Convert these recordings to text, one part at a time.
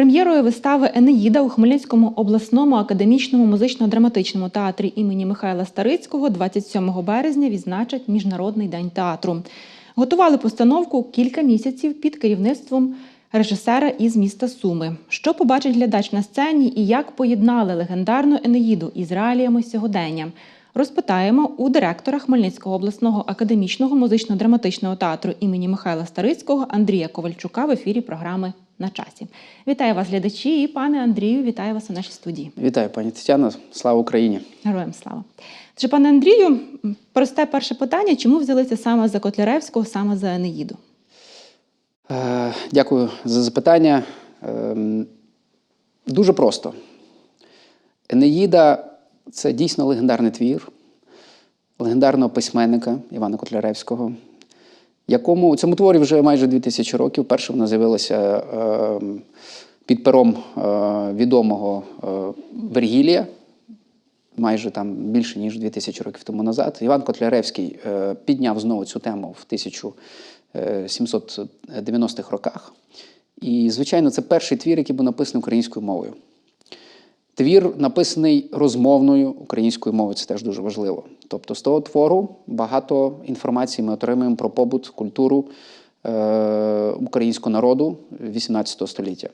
Прем'єрою вистави Енеїда у Хмельницькому обласному академічному музично-драматичному театрі імені Михайла Старицького 27 березня відзначать Міжнародний день театру. Готували постановку кілька місяців під керівництвом режисера із міста Суми. Що побачить глядач на сцені і як поєднали легендарну Енеїду із реаліями сьогодення. Розпитаємо у директора Хмельницького обласного академічного музично-драматичного театру імені Михайла Старицького Андрія Ковальчука в ефірі програми на часі. Вітаю вас, глядачі, і пане Андрію, вітаю вас у нашій студії. Вітаю, пані Тетяно. Слава Україні! Героям слава. Тож, пане Андрію, просте перше питання: чому взялися саме за Котляревського, саме за Енеїду? Е, Дякую за запитання. Ем, Дуже просто. Енеїда це дійсно легендарний твір легендарного письменника Івана Котляревського, якому у цьому творі вже майже 2000 років. Перше вона з'явилася ем, під пером е, відомого е, Вергілія, майже там більше ніж 2000 років тому назад. Іван Котляревський е, підняв знову цю тему в 1790-х роках. І, звичайно, це перший твір, який був написаний українською мовою. Твір написаний розмовною українською мовою, це теж дуже важливо. Тобто, з того твору багато інформації ми отримуємо про побут, культуру е- українського народу 18 століття.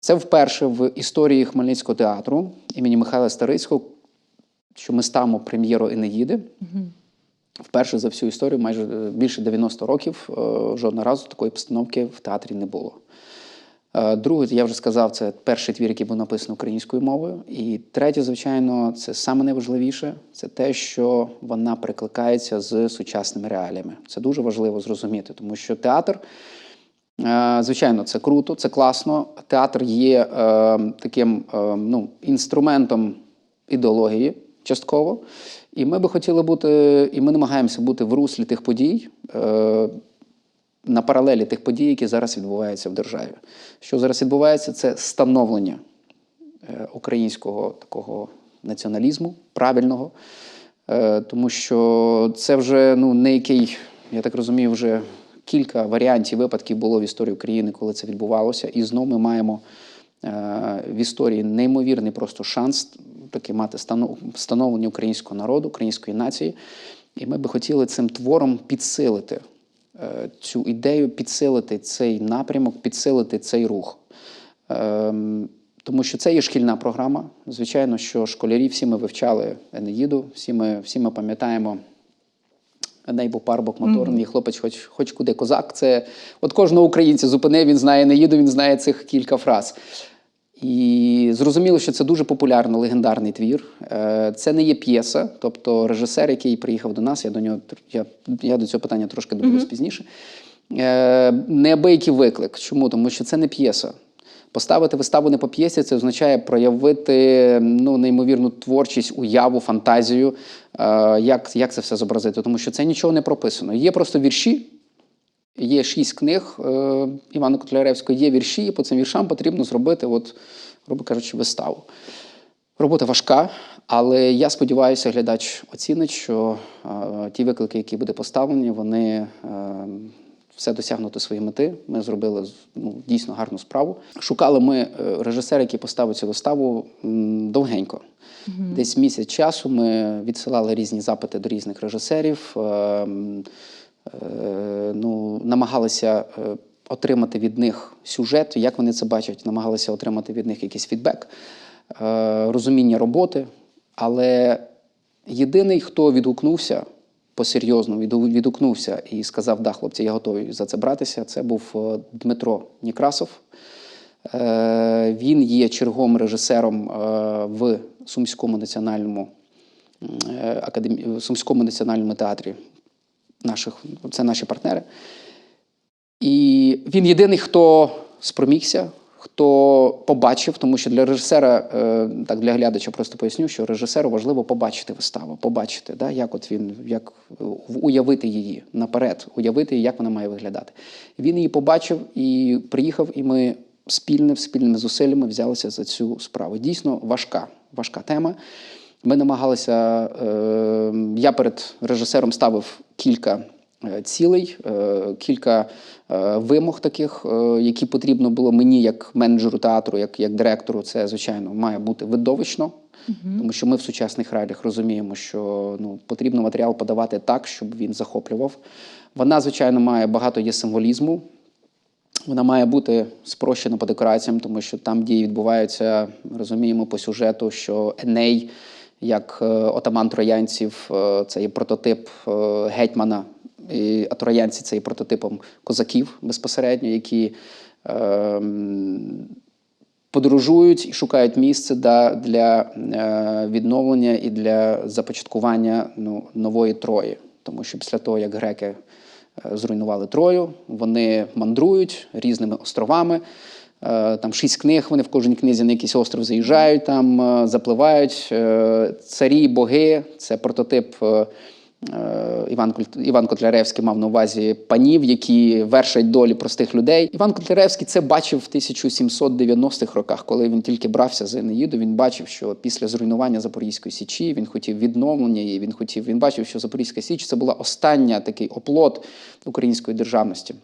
Це вперше в історії Хмельницького театру імені Михайла Старицького, що ми ставимо прем'єру Енеїди. Вперше за всю історію, майже е, більше 90 років, е, жодного разу такої постановки в театрі не було. Е, Друге, я вже сказав, це перший твір, який був написаний українською мовою. І третє, звичайно, це саме найважливіше це те, що вона перекликається з сучасними реаліями. Це дуже важливо зрозуміти, тому що театр. Е, Звичайно, це круто, це класно. Театр є е, таким ну, інструментом ідеології частково. І ми би хотіли бути, і ми намагаємося бути в руслі тих подій, на паралелі тих подій, які зараз відбуваються в державі. Що зараз відбувається, це становлення е, українського такого націоналізму, правильного. Е, тому що це вже ну, не який, я так розумію, вже кілька варіантів випадків було в історії України, коли це відбувалося. І знову ми маємо е, в історії неймовірний просто шанс таки мати станов- становлення українського народу, української нації. І ми би хотіли цим твором підсилити цю ідею, підсилити цей напрямок, підсилити цей рух. Ем, Тому що це є шкільна програма. Звичайно, що школярі всі ми вивчали Енеїду, всі ми, всі ми пам'ятаємо. Еней був парубок моторний, хлопець, хоч, хоч куди козак. Це от кожного українця зупинив, він знає Енеїду, він знає цих кілька фраз. І зрозуміло, що це дуже популярний, легендарний твір. Е, Це не є п'єса, тобто режисер, який приїхав до нас, я до нього я, я до цього питання трошки доберусь пізніше. Е, Неабиякий виклик. Чому? Тому що це не п'єса. Поставити виставу не по п'єсі це означає проявити ну, неймовірну творчість, уяву, фантазію, е, як, як це все зобразити. Тому що це нічого не прописано. Є просто вірші, Є шість книг е, Івана Котляревського, є вірші, і по цим віршам потрібно зробити, от, грубо кажучи, виставу. Робота важка, але я сподіваюся, глядач оцінить, що е, ті виклики, які будуть поставлені, вони е, все досягнути свої мети. Ми зробили ну, дійсно гарну справу. Шукали ми режисера, який поставив цю виставу довгенько. Десь місяць часу ми відсилали різні запити до різних режисерів. е, е, ну, намагалися е, отримати від них сюжет, як вони це бачать, намагалися отримати від них якийсь фідбек, е, розуміння роботи. Але єдиний, хто відгукнувся по-серйозному, відгукнувся і сказав, да, хлопці, я готовий за це братися, це був е, Дмитро Нікрасов. Е, Він є черговим режисером е, в Сумському національному е. Сумському національному театрі. Наших, це наші партнери. І він єдиний, хто спромігся, хто побачив, тому що для режисера, е, так для глядача просто поясню, що режисеру важливо побачити виставу, побачити, да, як от він, як уявити її наперед, уявити, як вона має виглядати. Він її побачив і приїхав, і ми спільним, спільними зусиллями взялися за цю справу. Дійсно важка, важка тема. Ми намагалися, е, я перед режисером ставив кілька е, цілей, е, кілька вимог таких, які потрібно було мені, як менеджеру театру, як, як директору. Це, звичайно, має бути видовищно. Тому що ми в сучасних реаліях розуміємо, що ну, потрібно матеріал подавати так, щоб він захоплював. Вона, звичайно, має багато є символізму. Вона має бути спрощена по декораціям, тому що там дії відбуваються, розуміємо по сюжету, що Еней, як е, отаман троянців, е, це є прототип е, гетьмана, і, а троянці це є прототипом козаків безпосередньо, які е, подорожують і шукають місце для відновлення і для започаткування ну, нової Трої. Тому що після того, як греки зруйнували Трою, вони мандрують різними островами. Е, Там шість книг, вони в кожній книзі на якийсь остров заїжджають, там е, запливають. Е, Царі, боги це прототип. Іван, Іван Котляревський мав на увазі панів, які вершать долі простих людей. Іван Котляревський це бачив в 1790-х роках, коли він тільки брався за Енеїду. Він бачив, що після зруйнування Запорізької січі він хотів відновлення її. Він хотів, він бачив, що Запорізька Січ це була остання такий оплот української державності.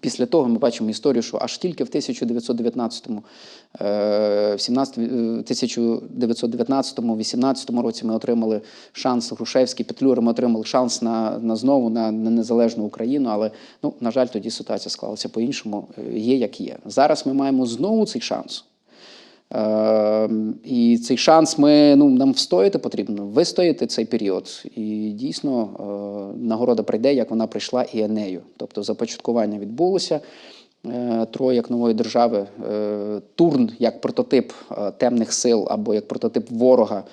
Після того ми бачимо історію, що аж тільки в 1919-му, е, в 17 е, 1919-18 році ми отримали шанс Грушевський, Петлюра, ми отримали шанс на, на знову на, на незалежну Україну. Але ну, на жаль, тоді ситуація склалася по-іншому. Е, Є як є. Зараз ми маємо знову цей шанс. Е, і цей шанс ми ну нам встояти потрібно, вистояти цей період. І дійсно е, нагорода прийде, як вона прийшла і Енею. Тобто започаткування відбулося. Е, Троє як нової держави, е, Турн як прототип темних сил або як прототип ворога,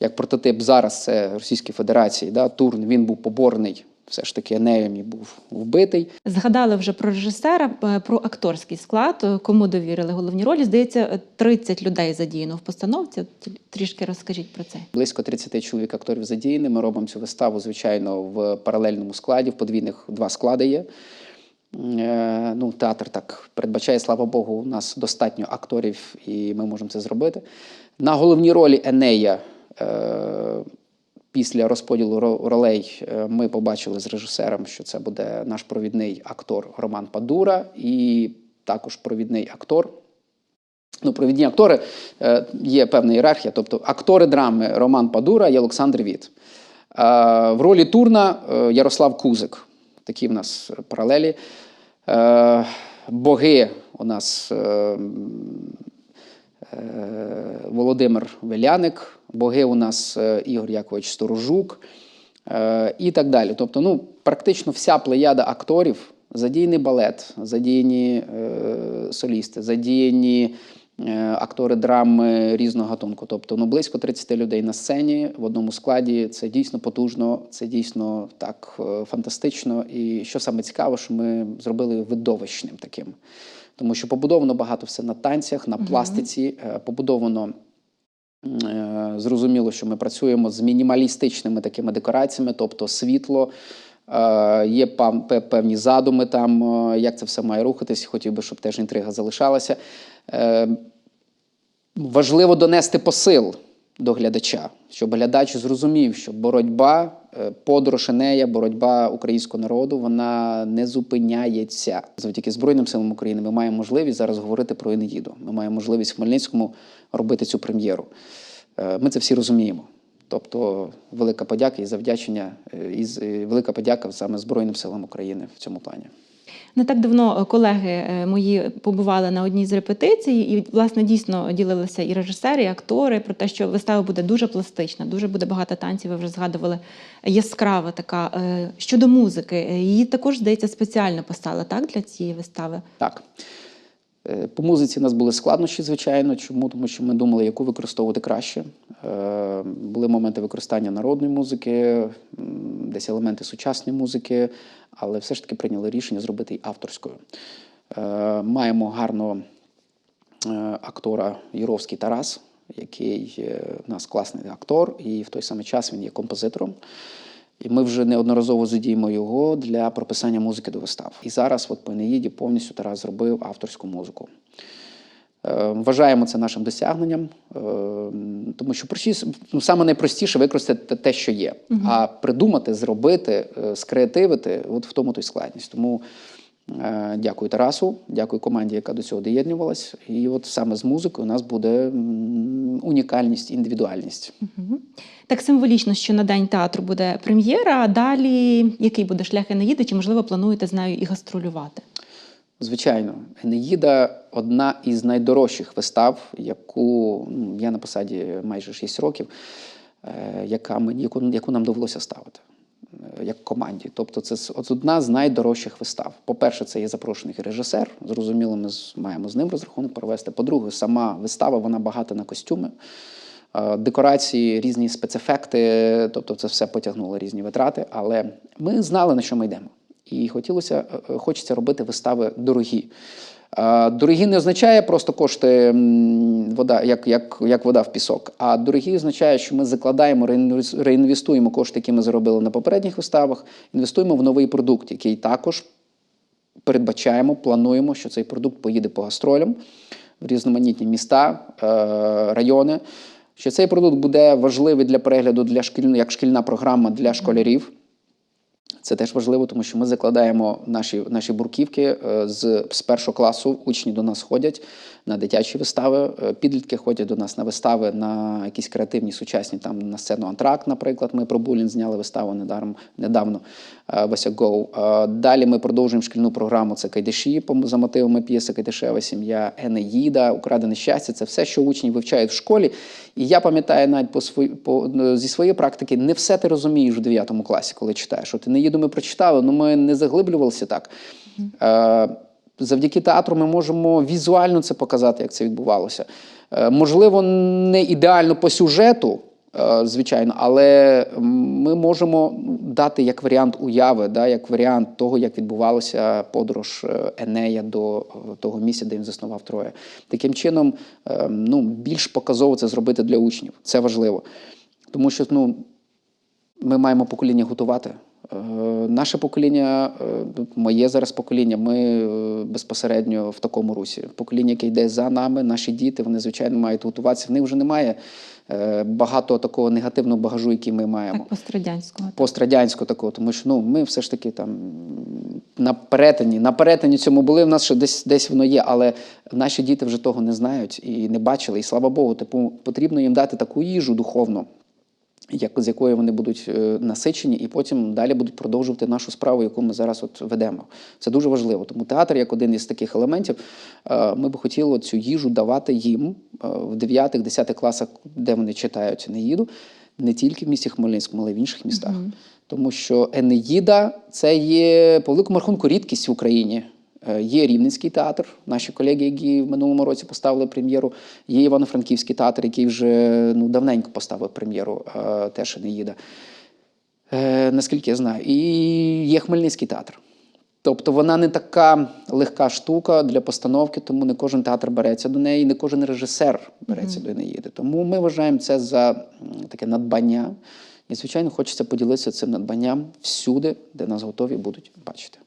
як прототип зараз це Російської Федерації. Да? Турн він був поборений все ж таки Енеєм і був вбитий. Згадали вже про режисера, е, про акторський склад, е, кому довірили головні ролі. Здається, е, 30 людей задіяно в постановці. Трішки розкажіть про це. Близько 30 чоловік акторів задіяні. Ми робимо цю виставу, звичайно, в паралельному складі. В подвійних два склади є. Е, Ну, театр так передбачає, слава Богу, у нас достатньо акторів, і ми можемо це зробити. На головній ролі Енея е, після розподілу ролей е, ми побачили з режисером, що це буде наш провідний актор Роман Падура і також провідний актор Ну, провідні актори е, є певна ієрархія, тобто актори драми Роман Падура і Олександр Віт. Е, в ролі Турна Ярослав Кузик. Такі в нас паралелі. Боги у нас Володимир Веляник, боги у нас е, Ігор Якович Сторожук е, і так далі. Тобто, ну, практично вся плеяда акторів, задіяний балет, задіяні е, солісти, задіяні е, актори драми різного гатунку. Тобто, ну, близько 30 людей на сцені в одному складі. Це дійсно потужно, це дійсно так е, фантастично. І що саме цікаво, що ми зробили видовищним таким. Тому що побудовано багато все на танцях, на пластиці, е, побудовано Е, Зрозуміло, що ми працюємо з мінімалістичними такими декораціями, тобто світло, е, є певні задуми там, як це все має рухатись. Хотів би, щоб теж інтрига залишалася. Важливо донести посил до глядача, щоб глядач зрозумів, що боротьба, е, подорож Енея, боротьба українського народу, вона не зупиняється. Завдяки Збройним силам України ми маємо можливість зараз говорити про Енеїду. Ми маємо можливість в Хмельницькому робити цю прем'єру. Е, Ми це всі розуміємо. Тобто, велика подяка і завдячення, е, і і велика подяка саме Збройним силам України в цьому плані. Не так давно е, колеги е, мої побували на одній з репетицій, і власне дійсно ділилися і режисери, і актори про те, що вистава буде дуже пластична, дуже буде багато танців. Ви вже згадували яскрава така. Е, Щодо музики, її також здається спеціально поставили так для цієї вистави. Так. Е, По музиці у нас були складнощі, звичайно. Чому? Тому що ми думали, яку використовувати краще. Е, Були моменти використання народної музики, десь елементи сучасної музики, але все ж таки прийняли рішення зробити авторською. Е, Маємо гарного актора Юровський Тарас, який в нас класний актор, і в той самий час він є композитором. І ми вже неодноразово задіємо його для прописання музики до вистав. І зараз, от по Енеїді, повністю Тарас зробив авторську музику. Е, Вважаємо це нашим досягненням, е, тому що простіше- ну, саме найпростіше використати те, що є. А придумати, зробити, е, скреативити от в тому то й складність. Тому дякую Тарасу, дякую команді, яка до цього доєднувалась. І от саме з музикою у нас буде унікальність, індивідуальність. Мгм. Так символічно, що на день театру буде прем'єра. А далі який буде шлях Енеїди? Чи можливо плануєте з нею і гастролювати? Звичайно, Енеїда одна із найдорожчих вистав, яку ну, я на посаді майже 6 років, е, яка мені, яку, яку нам довелося ставити е, як команді. Тобто, це одна з найдорожчих вистав. По-перше, це є запрошений режисер. Зрозуміло, ми маємо з ним розрахунок провести. По-друге, сама вистава вона багата на костюми. Е, Декорації, різні спецефекти, тобто це все потягнуло різні витрати. Але ми знали, на що ми йдемо. І хотілося, е, е, хочеться робити вистави дорогі. Дорогі не означає просто кошти вода, як, як, як вода в пісок. А дорогі означає, що ми закладаємо, реінвес- реінвестуємо кошти, які ми заробили на попередніх виставах, інвестуємо в новий продукт, який також передбачаємо, плануємо, що цей продукт поїде по гастролям в різноманітні міста, е, райони. Що цей продукт буде важливий для перегляду для шкіль... як шкільна програма для школярів. Це теж важливо, тому що ми закладаємо наші, наші бурківки е, з, з першого класу. Учні до нас ходять на дитячі вистави, е, підлітки ходять до нас на вистави на якісь креативні сучасні там на сцену Антракт, наприклад. Ми про Булін зняли виставу недаром недавно. е, Вася Гоу. Е, Далі ми продовжуємо шкільну програму. Це Кайдаші за мотивами п'єси Кайдашева сім'я, Енеїда, Украдене щастя. Це все, що учні вивчають в школі. І я пам'ятаю навіть по свої, по, зі своєї практики, не все ти розумієш в 9 класі, коли читаєш. От Енеїду ми прочитали, але ми не заглиблювалися так. Е, Завдяки театру ми можемо візуально це показати, як це відбувалося. Е, Можливо, не ідеально по сюжету, е, звичайно, але ми можемо дати як варіант уяви, як варіант того, як відбувалася подорож е, Енея до того місця, де він заснував Троє. Таким чином, ну, більш показово це зробити для учнів. Це важливо. Тому що ну, ми маємо покоління готувати. Е, Наше покоління, е, моє зараз покоління, ми е, безпосередньо в такому русі. Покоління, яке йде за нами, наші діти, вони звичайно мають готуватися. В них вже немає багато такого негативного багажу, який ми маємо Так, пострадянського. пострадянського такого, тому що ну, ми все ж таки там на перетині, на перетині цьому були. В нас ще десь десь воно є, але наші діти вже того не знають і не бачили. І слава Богу, типу, потрібно їм дати таку їжу духовну. Як, з якої вони будуть е, насичені, і потім далі будуть продовжувати нашу справу, яку ми зараз от ведемо. Це дуже важливо. Тому театр, як один із таких елементів, е, ми би хотіли цю їжу давати їм е, в 9-10 класах, де вони читають Енеїду, не тільки в місті Хмельницькому, але й в інших містах. Тому що Енеїда це є по великому рахунку рідкість в Україні. Е, Є Рівненський театр, наші колеги, які в минулому році поставили прем'єру. Є Івано-Франківський театр, який вже ну, давненько поставив прем'єру, е, теж Енеїда. Е, наскільки я знаю. І є Хмельницький театр. Тобто вона не така легка штука для постановки, тому не кожен театр береться до неї, не кожен режисер береться до неї. Тому ми вважаємо це за таке надбання. І, звичайно, хочеться поділитися цим надбанням всюди, де нас готові будуть бачити.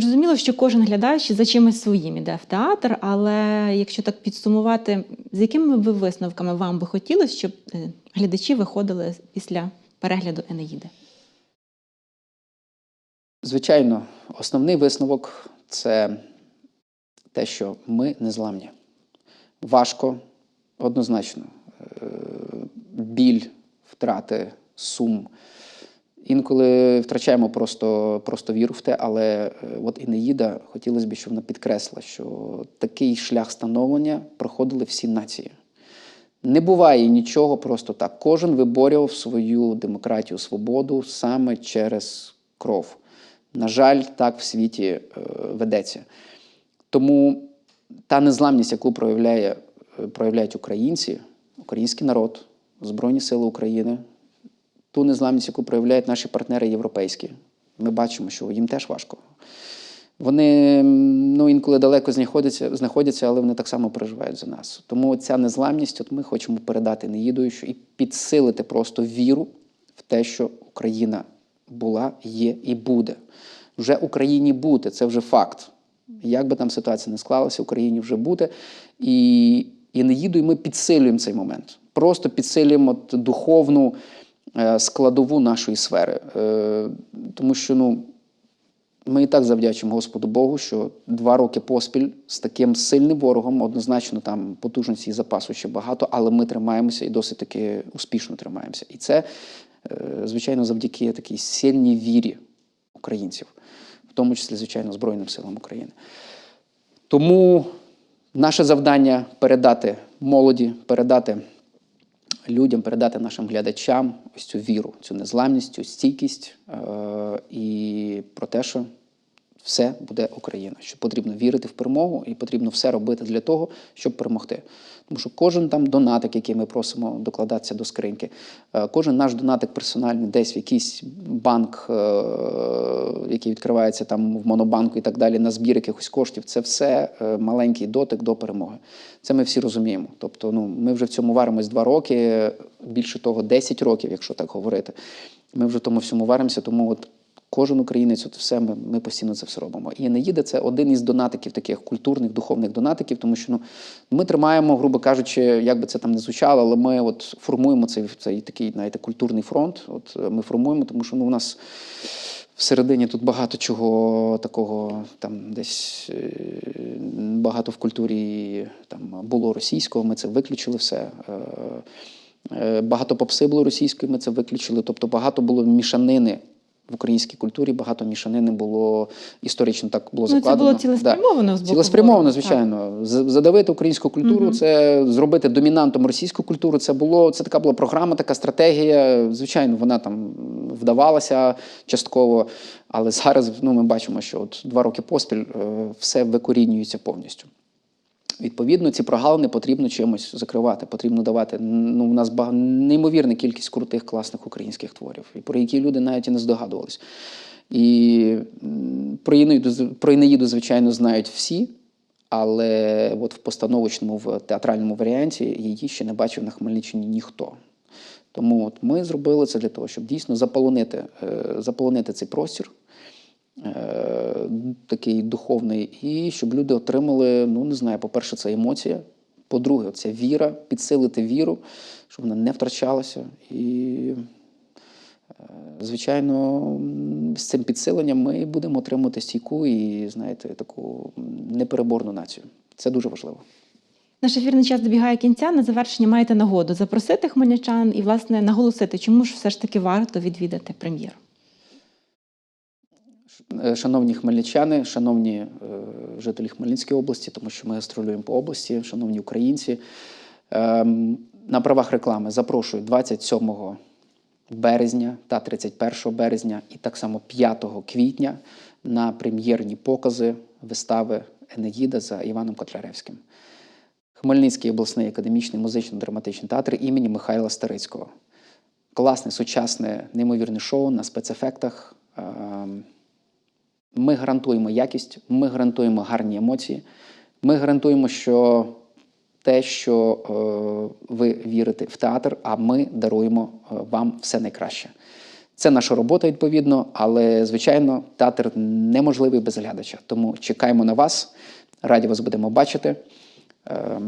Зрозуміло, що кожен глядач за чимось своїм іде в театр, але якщо так підсумувати, з якими би висновками вам би хотілося, щоб е, глядачі виходили після перегляду Енеїди? Звичайно, основний висновок це те, що ми незламні. Важко, однозначно. Е, Біль, втрати, сум. Інколи втрачаємо просто, просто віру в те, але е, от Інеїда хотілося б, щоб вона підкреслила, що такий шлях становлення проходили всі нації. Не буває нічого просто так. Кожен виборював свою демократію, свободу саме через кров. На жаль, так в світі е, ведеться. Тому та незламність, яку проявляє, е, проявляють українці, український народ, Збройні Сили України, ту незламність, яку проявляють наші партнери європейські, ми бачимо, що їм теж важко. Вони ну, інколи далеко знаходяться, знаходяться, але вони так само переживають за нас. Тому ця незламність, от ми хочемо передати неїдуючу і підсилити просто віру в те, що Україна була, є і буде. Вже Україні бути, це вже факт. Як би там ситуація не склалася, Україні вже буде. І Енеїду, і ми підсилюємо цей момент. Просто підсилюємо духовну складову нашої сфери. Е, Тому що ну, ми і так завдячуємо Господу Богу, що два роки поспіль з таким сильним ворогом, однозначно там потужності і запасу ще багато, але ми тримаємося і досить таки успішно тримаємося. І це, е, звичайно, завдяки такій сильній вірі українців, в тому числі, звичайно, Збройним силам України. Тому наше завдання передати молоді, передати людям, передати нашим глядачам ось цю віру, цю незламність, цю стійкість е- і про те, що все буде Україна. Що потрібно вірити в перемогу і потрібно все робити для того, щоб перемогти. Тому що кожен там донатик, який ми просимо докладатися до скриньки, е, кожен наш донатик персональний, десь в якийсь банк, е, який відкривається там в монобанку і так далі, на збір якихось коштів, це все е, маленький дотик до перемоги. Це ми всі розуміємо. Тобто, ну ми вже в цьому варимось два роки, більше того, 10 років, якщо так говорити. Ми вже в тому всьому варимося, тому от Кожен українець, от все ми, ми постійно це все робимо. І Енеїда – це один із донатиків, таких культурних, духовних донатиків, тому що ну, ми тримаємо, грубо кажучи, як би це там не звучало, але ми от формуємо цей, цей такий, знаєте, культурний фронт. От е, ми формуємо, тому що ну, у нас всередині тут багато чого такого, там десь е, багато в культурі там було російського, ми це виключили все. Е, Багато попси було російської, ми це виключили. Тобто багато було мішанини в українській культурі, багато мішанини було історично так було Ну, це закладено. було цілеспрямовано боку Цілеспрямовано, звичайно. З- Задавити українську культуру, Мгм. це зробити домінантом російську культуру. Це було це така була програма, така стратегія. Звичайно, вона там вдавалася частково. Але зараз ну, ми бачимо, що от два роки поспіль е, все викорінюється повністю. Відповідно, ці прогалини потрібно чимось закривати, потрібно давати. Ну, у нас неймовірна кількість крутих, класних українських творів, про які люди навіть і не здогадувались. І про Інеїду, про Інеїду, звичайно, знають всі, але от в постановочному, в театральному варіанті її ще не бачив на Хмельниччині ніхто. Тому от ми зробили це для того, щоб дійсно заполонити, е, заполонити цей простір такий духовний, і щоб люди отримали, ну не знаю, по-перше, це емоція. По-друге, це віра, підсилити віру, щоб вона не втрачалася. І, е, звичайно, з цим підсиленням ми будемо отримувати стійку і, знаєте, таку непереборну націю. Це дуже важливо. Наш ефірний час добігає кінця. На завершення маєте нагоду запросити хмельничан і, власне, наголосити, чому ж все ж таки варто відвідати прем'єру. Е, Шановні хмельничани, шановні е, жителі Хмельницької області, тому що ми гастролюємо по області, шановні українці. ем, на правах реклами запрошую 27 березня та 31 березня, і так само 5 квітня на прем'єрні покази вистави Енеїда за Іваном Котляревським. Хмельницький обласний академічний музично-драматичний театр імені Михайла Старицького. Класне, сучасне, неймовірне шоу на спецефектах. Ми гарантуємо якість, ми гарантуємо гарні емоції. Ми гарантуємо, що те, що е, ви вірите в театр, а ми даруємо е, вам все найкраще. Це наша робота, відповідно, але, звичайно, театр неможливий без глядача. Тому чекаємо на вас, раді вас будемо бачити. Е,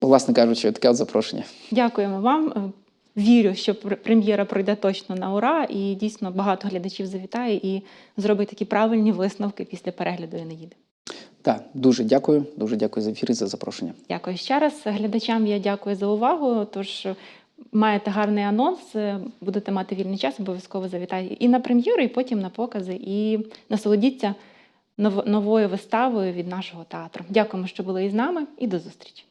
власне кажучи, таке от запрошення. Дякуємо вам. Вірю, що прем'єра пройде точно на ура, і дійсно багато глядачів завітає і зробить такі правильні висновки після перегляду Енеїди. Так, дуже дякую, дуже дякую за ефір і за запрошення. Дякую ще раз. Глядачам я дякую за увагу. Тож маєте гарний анонс, будете мати вільний час, обов'язково завітайте і на прем'єру, і потім на покази, і насолодіться нов- новою виставою від нашого театру. Дякуємо, що були із нами, і до зустрічі.